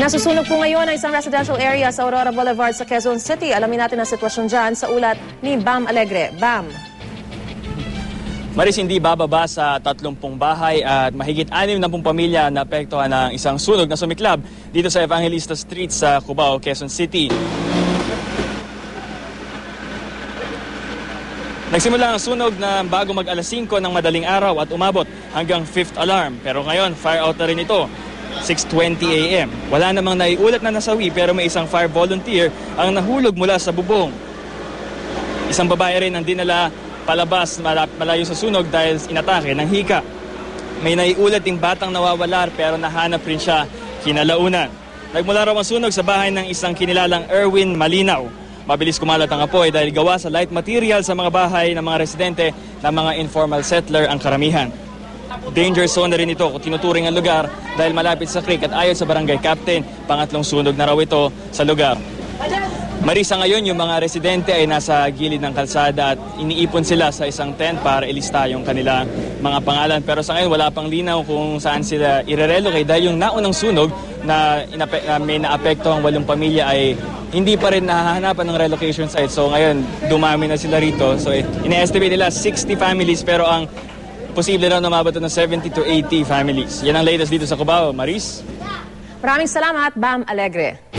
Nasusunog po ngayon ang isang residential area sa Aurora Boulevard sa Quezon City. Alamin natin ang sitwasyon dyan sa ulat ni Bam Alegre. Bam. Maris, hindi bababa sa 30 bahay at mahigit 6 na pong pamilya na apektuhan ng isang sunog na sumiklab dito sa Evangelista Street sa Cubao, Quezon City. Nagsimula ang sunog na bago mag alas 5 ng madaling araw at umabot hanggang 5th alarm. Pero ngayon, fire out na rin ito. 6.20 a.m. Wala namang naiulat na nasawi pero may isang fire volunteer ang nahulog mula sa bubong. Isang babae rin ang dinala palabas malayo sa sunog dahil inatake ng hika. May naiulat ding batang nawawalar pero nahanap rin siya kinalaunan. Nagmula raw ang sunog sa bahay ng isang kinilalang Erwin Malinaw. Mabilis kumalat ang apoy dahil gawa sa light material sa mga bahay ng mga residente ng mga informal settler ang karamihan. Danger zone na rin ito kung tinuturing ang lugar dahil malapit sa creek at ayon sa barangay captain, pangatlong sunog na raw ito sa lugar. Marisa ngayon, yung mga residente ay nasa gilid ng kalsada at iniipon sila sa isang tent para ilista yung kanilang mga pangalan. Pero sa ngayon, wala pang linaw kung saan sila irerelocate dahil yung naunang sunog na, inape- na may naapekto ang walong pamilya ay hindi pa rin nahahanapan ng relocation site. So ngayon, dumami na sila rito. So eh, ina-estimate nila 60 families pero ang posible raw na mabot ng 70 to 80 families. Yan ang latest dito sa Cubao. Maris? Maraming salamat, Bam Alegre.